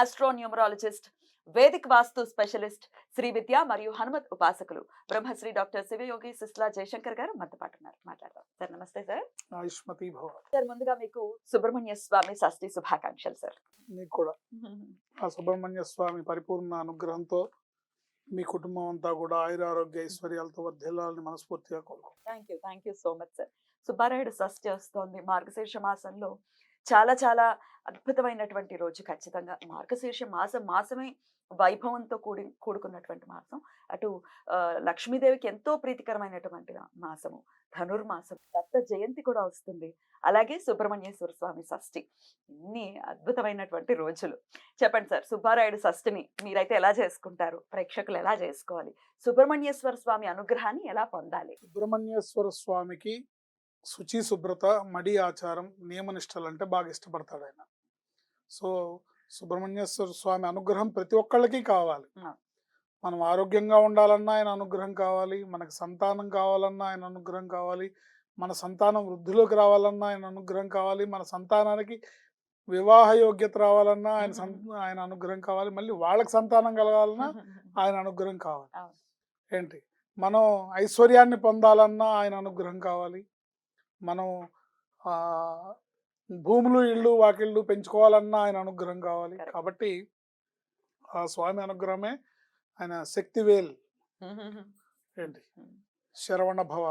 astro numerologist Vedic vastu specialist Shri విద్య మరియు హనుమత్ ఉపాసకులు Brahmasri doctor Sivayogi Sisla Jayashankar garu మనతో పాటు ఉన్నారు. మాట్లాడదాం. సార్ నమస్తే సార్. ఆయుష్మతి భవ. సార్ ముందుగా మీకు సుబ్రహ్మణ్య స్వామి షష్ఠి శుభాకాంక్షలు సార్. మీకు కూడా. ఆ సుబ్రహ్మణ్య స్వామి పరిపూర్ణ అనుగ్రహంతో మీ కుటుంబం అంతా కూడా ఆయురారోగ్య ఐశ్వర్యాలతో వర్ధిల్లాలని మనస్ఫూర్తిగా కోరుకో thank you. Thank you so much sir. Subbarayudu Shashti వస్తోంది. మార్గశీర్ష మాసంలో చాలా చాలా అద్భుతమైనటువంటి రోజు ఖచ్చితంగా. మార్గశీర్ష మాసం మాసమే వైభవంతో కూడి కూడుకున్నటువంటి మాసం. అటు లక్ష్మీదేవికి ఎంతో ప్రీతికరమైనటువంటి మాసము. ధనుర్మాసం దత్త జయంతి కూడా వస్తుంది. అలాగే సుబ్రహ్మణ్యేశ్వర స్వామి షష్ఠి. ఇన్ని అద్భుతమైనటువంటి రోజులు. చెప్పండి సార్ సుబ్బారాయుడు షష్ఠిని మీరైతే ఎలా చేసుకుంటారు? ప్రేక్షకులు ఎలా చేసుకోవాలి? సుబ్రహ్మణ్యేశ్వర స్వామి అనుగ్రహాన్ని ఎలా పొందాలి? సుబ్రహ్మణ్యేశ్వర స్వామికి శుచి శుభ్రత మడి ఆచారం నియమనిష్టలు అంటే బాగా ఇష్టపడతాడు ఆయన సో సుబ్రహ్మణ్యేశ్వర స్వామి అనుగ్రహం ప్రతి ఒక్కళ్ళకి కావాలి. మనం ఆరోగ్యంగా ఉండాలన్నా ఆయన అనుగ్రహం కావాలి మనకు సంతానం కావాలన్నా ఆయన అనుగ్రహం కావాలి మన సంతానం వృద్ధిలోకి రావాలన్నా ఆయన అనుగ్రహం కావాలి మన సంతానానికి వివాహ యోగ్యత రావాలన్నా ఆయన ఆయన అనుగ్రహం కావాలి మళ్ళీ వాళ్ళకి సంతానం కలగాలన్నా ఆయన అనుగ్రహం కావాలి. ఏంటి? మనం ఐశ్వర్యాన్ని పొందాలన్నా ఆయన అనుగ్రహం కావాలి. మనం భూములు ఇళ్ళు వాకిళ్ళు పెంచుకోవాలన్నా ఆయన అనుగ్రహం కావాలి. కాబట్టి ఆ స్వామి అనుగ్రహమే ఆయన శక్తివేల్ ఏంటి? శరవణ భవ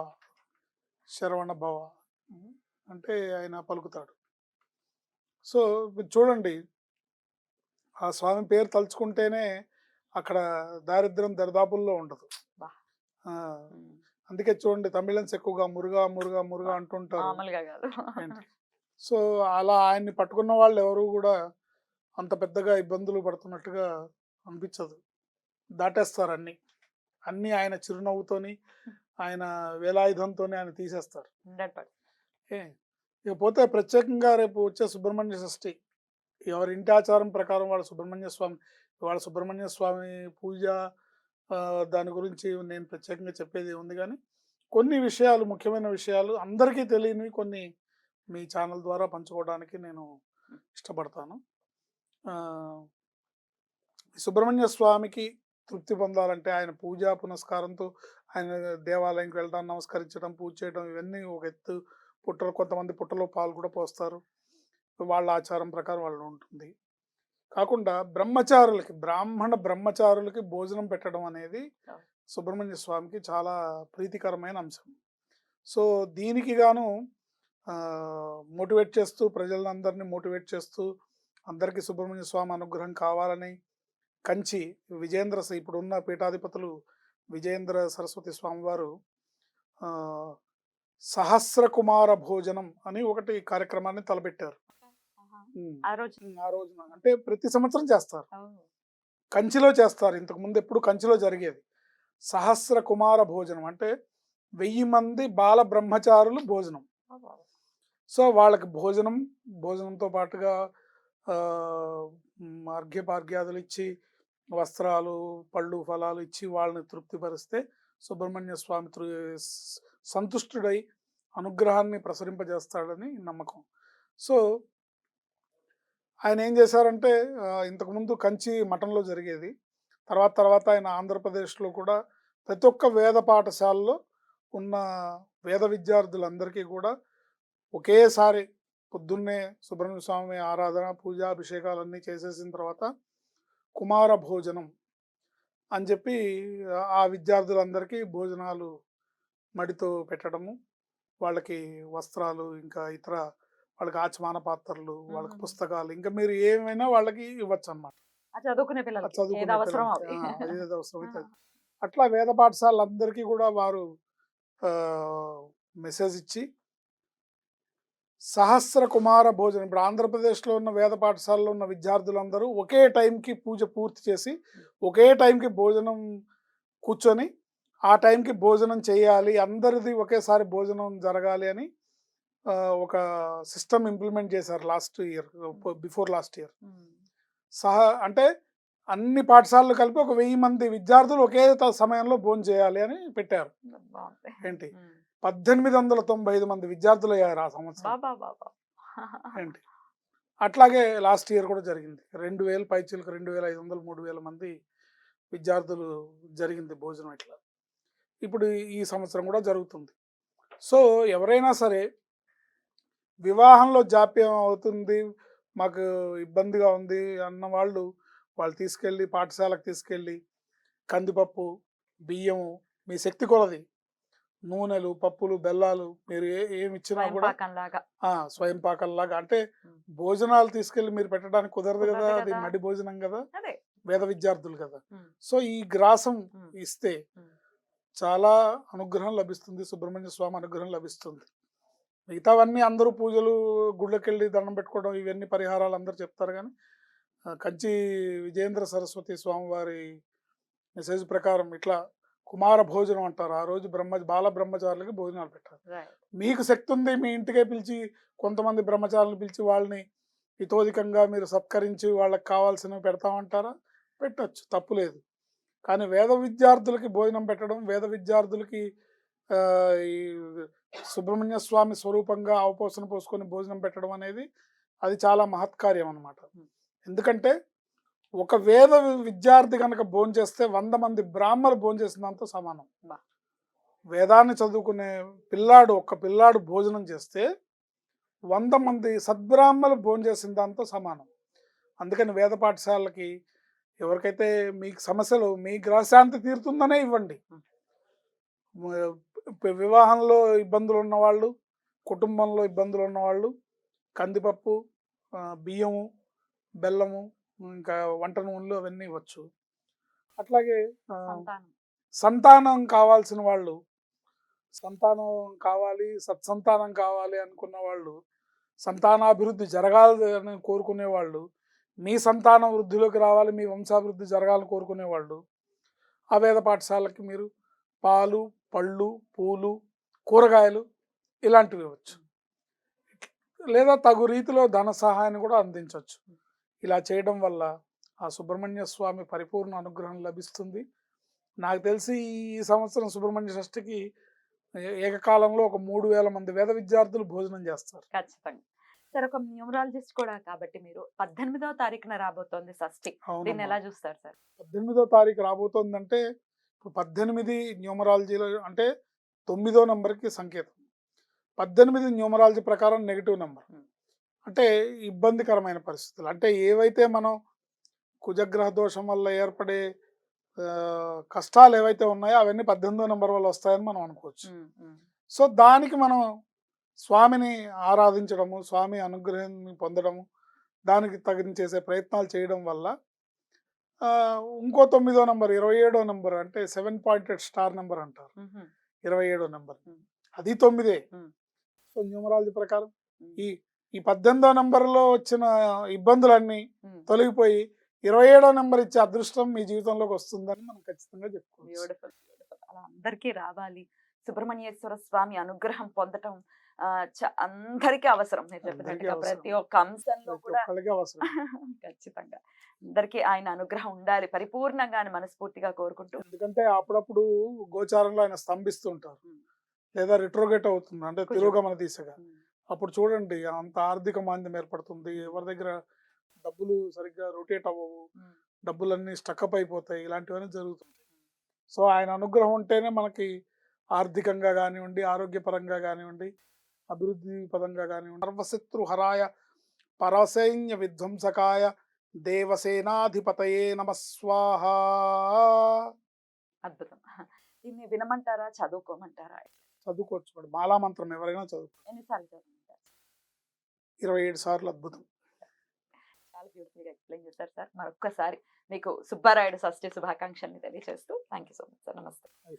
శరవణ భవ అంటే ఆయన పలుకుతాడు. సో చూడండి. ఆ స్వామి పేరు తలుచుకుంటేనే అక్కడ దారిద్ర్యం దరిదాపుల్లో ఉండదు. అందుకే చూడండి తమిళన్స్ ఎక్కువగా మురుగా మురుగా మురుగా అంటుంటారు? సో అలా ఆయన్ని పట్టుకున్న వాళ్ళు ఎవరు కూడా అంత పెద్దగా ఇబ్బందులు పడుతున్నట్టుగా అనిపించదు. దాటేస్తారు అన్ని. అన్ని ఆయన చిరునవ్వుతోని ఆయన వేలాయుధంతోనే ఆయన తీసేస్తారు. 100%. ఏ ఇకపోతే ప్రత్యేకంగా రేపు వచ్చే సుబ్రహ్మణ్య షష్ఠి ఎవరి ఇంటి ఆచారం ప్రకారం వాళ్ళ సుబ్రహ్మణ్య స్వామి వాళ్ళ సుబ్రహ్మణ్య స్వామి పూజ దాని గురించి నేను ప్రత్యేకంగా చెప్పేది ఉంది కానీ కొన్ని విషయాలు ముఖ్యమైన విషయాలు అందరికీ తెలియనివి కొన్ని మీ ఛానల్ ద్వారా పంచుకోవడానికి నేను ఇష్టపడతాను. సుబ్రహ్మణ్య స్వామికి తృప్తి పొందాలంటే ఆయన పూజా పునస్కారంతో ఆయన దేవాలయంకి వెళ్ళడం నమస్కరించడం పూజ చేయడం ఇవన్నీ ఒక ఎత్తు పుట్టలు కొంతమంది పుట్టలో పాలు కూడా పోస్తారు. వాళ్ళ ఆచారం ప్రకారం వాళ్ళు ఉంటుంది. కాకుండా బ్రహ్మచారులకి బ్రాహ్మణ బ్రహ్మచారులకి భోజనం పెట్టడం అనేది. సుబ్రహ్మణ్య స్వామికి చాలా ప్రీతికరమైన అంశం సో దీనికి గాను మోటివేట్ చేస్తూ ప్రజలందరినీ మోటివేట్ చేస్తూ అందరికీ సుబ్రహ్మణ్య స్వామి అనుగ్రహం కావాలని కంచి విజేంద్ర ఇప్పుడున్న పీఠాధిపతులు విజయేంద్ర సరస్వతి స్వామివారు ఆ, సహస్ర కుమార భోజనం అని ఒకటి కార్యక్రమాన్ని తలపెట్టారు. ఆ రోజు ఆ రోజున అంటే ప్రతి సంవత్సరం చేస్తారు. కంచిలో చేస్తారు. ఇంతకు ముందు ఎప్పుడు కంచిలో జరిగేది. సహస్ర కుమార భోజనం అంటే వెయ్యి మంది బాల బ్రహ్మచారులు భోజనం. సో వాళ్ళకి భోజనం భోజనంతో పాటుగా అర్ఘ్యపార్ఘ్యాదులు ఇచ్చి వస్త్రాలు పళ్ళు ఫలాలు ఇచ్చి వాళ్ళని తృప్తిపరిస్తే సుబ్రహ్మణ్య స్వామి సంతుష్టుడై అనుగ్రహాన్ని ప్రసరింపజేస్తాడని నమ్మకం. సో ఆయన ఏం చేశారంటే ఇంతకుముందు కంచి మఠంలో జరిగేది. తర్వాత తర్వాత ఆయన ఆంధ్రప్రదేశ్లో కూడా ప్రతి ఒక్క వేద పాఠశాలలో ఉన్న వేద విద్యార్థులందరికీ కూడా ఒకేసారి పొద్దున్నే సుబ్రహ్మణ్య స్వామి ఆరాధన పూజ అభిషేకాలన్నీ చేసేసిన తర్వాత కుమార భోజనం అని చెప్పి ఆ విద్యార్థులందరికీ భోజనాలు మడితో పెట్టడము వాళ్ళకి వస్త్రాలు ఇంకా ఇతర వాళ్ళకి ఆచమాన పాత్రలు వాళ్ళకి. పుస్తకాలు ఇంకా మీరు ఏమైనా వాళ్ళకి ఇవ్వచ్చు అనమాట చదువుకునే అవసరం. అట్లా వేద పాఠశాలందరికీ కూడా వారు మెసేజ్ ఇచ్చి సహస్ర కుమార భోజనం ఇప్పుడు ఆంధ్రప్రదేశ్లో ఉన్న వేద పాఠశాలలో ఉన్న విద్యార్థులందరూ ఒకే టైంకి పూజ పూర్తి చేసి ఒకే టైంకి భోజనం కూర్చొని ఆ టైంకి భోజనం చేయాలి అందరిది ఒకేసారి భోజనం జరగాలి అని ఒక సిస్టమ్ ఇంప్లిమెంట్ చేశారు last year before last year. సహా అంటే అన్ని పాఠశాలలు కలిపి ఒక వెయ్యి మంది విద్యార్థులు ఒకే సమయంలో భోజనం చేయాలి అని పెట్టారు. ఏంటి. పద్దెనిమిది వందల తొంభై ఐదు మంది విద్యార్థులు అయ్యారు ఆ సంవత్సరం. ఏంటి? అట్లాగే లాస్ట్ ఇయర్ కూడా జరిగింది. రెండు వేల పైచీలకు రెండు వేల ఐదు వందలు మూడు వేల మంది విద్యార్థులు జరిగింది భోజనం ఇట్లా. ఇప్పుడు ఈ సంవత్సరం కూడా జరుగుతుంది. సో ఎవరైనా సరే వివాహంలో జాప్యం అవుతుంది మాకు ఇబ్బందిగా ఉంది అన్న వాళ్ళు వాళ్ళు తీసుకెళ్ళి పాఠశాలకు తీసుకెళ్ళి కందిపప్పు బియ్యము మీ శక్తి కొలది నూనెలు పప్పులు బెల్లాలు మీరు ఏ ఏమి ఇచ్చినా కూడా స్వయం పాకంలాగా అంటే. భోజనాలు తీసుకెళ్ళి మీరు పెట్టడానికి కుదరదు కదా అది. మడి భోజనం కదా వేద విద్యార్థులు కదా. సో ఈ గ్రాసం. ఇస్తే. చాలా అనుగ్రహం లభిస్తుంది సుబ్రహ్మణ్య స్వామి అనుగ్రహం లభిస్తుంది మిగతావన్నీ అందరూ పూజలు గుళ్ళకి వెళ్ళి దండం పెట్టుకోవడం ఇవన్నీ పరిహారాలు అందరూ చెప్తారు కానీ కంచి విజేంద్ర సరస్వతి స్వామి వారి మెసేజ్ ప్రకారం ఇట్లా కుమార భోజనం అంటారు. ఆ రోజు బ్రహ్మ బాల బ్రహ్మచారులకి భోజనాలు పెట్టారు. మీకు శక్తి ఉంది మీ ఇంటికే పిలిచి కొంతమంది బ్రహ్మచారులను పిలిచి వాళ్ళని ఇతోధికంగా మీరు సత్కరించి వాళ్ళకి కావాల్సినవి పెడతామంటారా? పెట్టచ్చు తప్పులేదు కానీ వేద విద్యార్థులకి భోజనం పెట్టడం వేద విద్యార్థులకి సుబ్రహ్మణ్య స్వామి స్వరూపంగా అవపోసన పోసుకొని భోజనం పెట్టడం అనేది అది చాలా మహత్కార్యం అన్నమాట. ఎందుకంటే ఒక వేద విద్యార్థి కనుక భోజనం చేస్తే వంద మంది బ్రాహ్మలు భోజనం చేసినంత సమానం. వేదాన్ని చదువుకునే పిల్లాడు ఒక్క పిల్లాడు భోజనం చేస్తే వంద మంది సద్బ్రాహ్మలు భోజనం చేసిన దాంతో సమానం. అందుకని వేద పాఠశాలకి ఎవరికైతే మీకు సమస్యలు మీ గ్రహశాంతి తీరుతుందనే ఇవ్వండి. వివాహంలో ఇబ్బందులు ఉన్నవాళ్ళు కుటుంబంలో ఇబ్బందులు ఉన్నవాళ్ళు కందిపప్పు బియ్యము బెల్లము ఇంకా వంట నూనెలు అవన్నీ ఇవ్వచ్చు. అట్లాగే సంతానం. కావాల్సిన వాళ్ళు సంతానం కావాలి సత్సంతానం కావాలి అనుకున్న వాళ్ళు సంతానాభివృద్ధి జరగాలి అని కోరుకునే వాళ్ళు మీ సంతానం వృద్ధిలోకి రావాలి మీ వంశాభివృద్ధి జరగాలని కోరుకునే వాళ్ళు ఆ వేద పాఠశాలకి మీరు పాలు పళ్ళు పూలు కూరగాయలు ఇలాంటివి ఇవ్వచ్చు. లేదా తగు రీతిలో ధన సహాయాన్ని కూడా అందించవచ్చు. ఇలా చేయడం వల్ల ఆ సుబ్రహ్మణ్య స్వామి పరిపూర్ణ అనుగ్రహం లభిస్తుంది. నాకు తెలిసి ఈ సంవత్సరం సుబ్రహ్మణ్య షష్ఠికి ఏకకాలంలో ఒక మూడు వేల మంది వేద విద్యార్థులు భోజనం చేస్తారు. ఖచ్చితంగా. సార్ ఒక న్యూమరాలజిస్ట్ కూడా కాబట్టి మీరు పద్దెనిమిదవ తారీఖున రాబోతోంది షష్ఠి. దీన్ని ఎలా చూస్తారు సార్? పద్దెనిమిదో తారీఖు రాబోతోందంటే ఇప్పుడు పద్దెనిమిది న్యూమరాలజీలో అంటే తొమ్మిదో నెంబర్కి సంకేతం పద్దెనిమిది న్యూమరాలజీ ప్రకారం నెగిటివ్ నెంబర్. అంటే ఇబ్బందికరమైన పరిస్థితులు అంటే ఏవైతే మనం కుజగ్రహ దోషం వల్ల ఏర్పడే కష్టాలు ఏవైతే ఉన్నాయో అవన్నీ పద్దెనిమిదో నెంబర్ వల్ల వస్తాయని మనం అనుకోవచ్చు. సో దానికి మనం స్వామిని ఆరాధించడము స్వామి అనుగ్రహాన్ని పొందడము దానికి తగిన చేసే ప్రయత్నాలు చేయడం వల్ల ఇంకో తొమ్మిదో నెంబర్ ఇరవై ఏడో నెంబర్ అంటే సెవెన్ పాయింటెడ్ స్టార్ నెంబర్ అంటారు. ఇరవై ఏడో నెంబర్. అది తొమ్మిదే. సో న్యూమరాలజీ ప్రకారం ఈ ఈ పద్దెనిమిదో నెంబర్లో వచ్చిన ఇబ్బందులన్నీ. తొలగిపోయి ఇరవై ఏడో నెంబర్ ఇచ్చే అదృష్టం మీ జీవితంలోకి వస్తుందని మనం ఖచ్చితంగా చెప్పుకోవచ్చు బ్యూటిఫుల్ అలా అందరికీ రావాలి సుబ్రహ్మణ్యేశ్వర స్వామి అనుగ్రహం పొందటం అందరికీ అవసరం మీరు చెప్పినట్టుగా. ప్రతి ఒక్క అంశంలో కూడా ఖచ్చితంగా. అందరికీ ఆయన అనుగ్రహం ఉండాలి. పరిపూర్ణంగా అని మనస్ఫూర్తిగా కోరుకుంటూ ఎందుకంటే అప్పుడప్పుడు గోచారంలో ఆయన స్తంభిస్తూ ఉంటారు ఉమ్. లేదా రిట్రోగేట్ అవుతుంది అంటే. తిరోగమన దిశగా. అప్పుడు చూడండి అంత ఆర్థిక మాంద్యం ఏర్పడుతుంది. ఎవరి దగ్గర డబ్బులు సరిగ్గా రొటేట్ అవ్వవు. డబ్బులన్నీ స్టక్అప్ అయిపోతాయి. ఇలాంటివన్నీ జరుగుతుంది సో ఆయన అనుగ్రహం ఉంటేనే మనకి ఆర్థికంగా కానివ్వండి ఆరోగ్యపరంగా కానివ్వండి అభివృద్ధి పదంగా కానివ్వండి. సర్వశత్రు హరాయ పరసైన్య విధ్వంసకాయ దేవసేనాధిపతయే నమ స్వాహ. అద్భుతం. దీన్ని వినమంటారా? చదువుకోమంటారా? చదువుకోవచ్చు మాలా మంత్రం ఎవరైనా చదువుకో. ఎన్నిసార్లు చదవమంటారు ఇరవై ఏడు సార్లు అద్భుతం. చాలా బ్యూటిఫుల్గా ఎక్స్ప్లెయిన్ చేశారు సార్. మరొక్కసారి మీకు సుబ్బారాయుడు షష్ఠి శుభాకాంక్షల్ని తెలియజేస్తూ thank you so much sir. నమస్తే.